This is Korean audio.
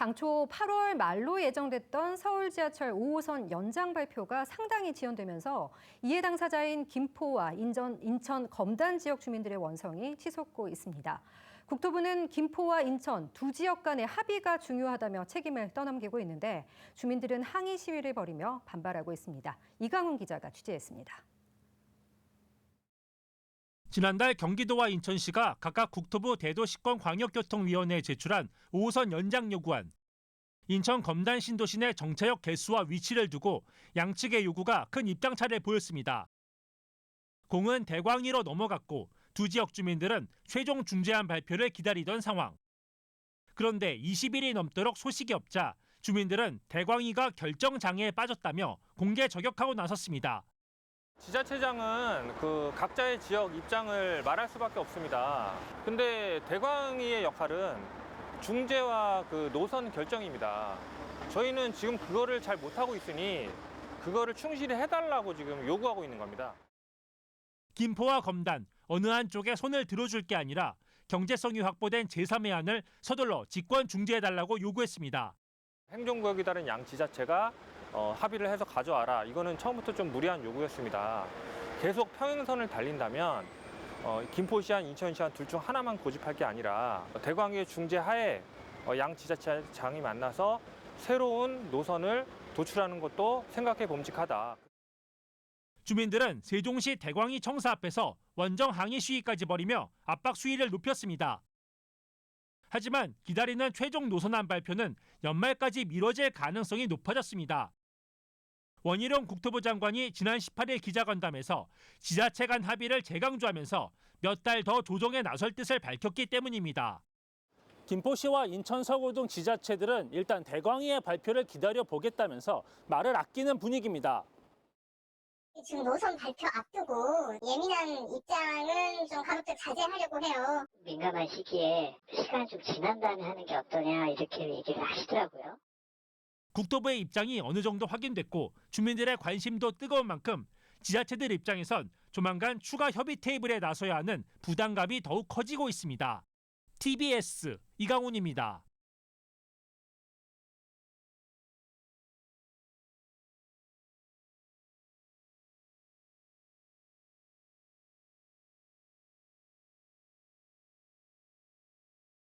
당초 8월 말로 예정됐던 서울 지하철 5호선 연장 발표가 상당히 지연되면서 이해 당사자인 김포와 인전, 인천 검단 지역 주민들의 원성이 치솟고 있습니다. 국토부는 김포와 인천 두 지역 간의 합의가 중요하다며 책임을 떠넘기고 있는데 주민들은 항의 시위를 벌이며 반발하고 있습니다. 이강훈 기자가 취재했습니다. 지난달 경기도와 인천시가 각각 국토부 대도시권 광역교통위원회에 제출한 5호선 연장 요구안. 인천 검단 신도시 내 정차역 개수와 위치를 두고 양측의 요구가 큰 입장차를 보였습니다. 공은 대광리로 넘어갔고 두 지역 주민들은 최종 중재안 발표를 기다리던 상황. 그런데 20일이 넘도록 소식이 없자 주민들은 대광위가 결정 장애에 빠졌다며 공개 저격하고 나섰습니다. 지자체장은 그 각자의 지역 입장을 말할 수밖에 없습니다. 근데 대광위의 역할은 중재와 그 노선 결정입니다. 저희는 지금 그거를 잘 못하고 있으니 그거를 충실히 해달라고 지금 요구하고 있는 겁니다. 김포와 검단 어느 한쪽에 손을 들어줄 게 아니라 경제성이 확보된 제3의 안을 서둘러 직권 중재해달라고 요구했습니다. 행정구역에 따른 양 지자체가 어, 합의를 해서 가져와라. 이거는 처음부터 좀 무리한 요구였습니다. 계속 평행선을 달린다면 어, 김포시안, 인천시안 둘 중 하나만 고집할 게 아니라 대광의 중재 하에 어, 양 지자체장이 만나서 새로운 노선을 도출하는 것도 생각해 봄직하다. 주민들은 세종시 대광이 청사 앞에서 원정 항의 시위까지 벌이며 압박 수위를 높였습니다. 하지만 기다리는 최종 노선안 발표는 연말까지 미뤄질 가능성이 높아졌습니다. 원희룡 국토부 장관이 지난 18일 기자간담회에서 지자체 간 합의를 재강조하면서 몇 달 더 조정에 나설 뜻을 밝혔기 때문입니다. 김포시와 인천 서구 등 지자체들은 일단 대광위의 발표를 기다려 보겠다면서 말을 아끼는 분위기입니다. 지금 노선 발표 앞두고 예민한 입장은 좀 가급적 자제하려고 해요. 민감한 시기에 시간 좀 지난 다음에 하는 게 어떠냐 이렇게 얘기를 하시더라고요. 국토부의 입장이 어느 정도 확인됐고 주민들의 관심도 뜨거운 만큼 지자체들 입장에선 조만간 추가 협의 테이블에 나서야 하는 부담감이 더욱 커지고 있습니다. TBS 이강훈입니다.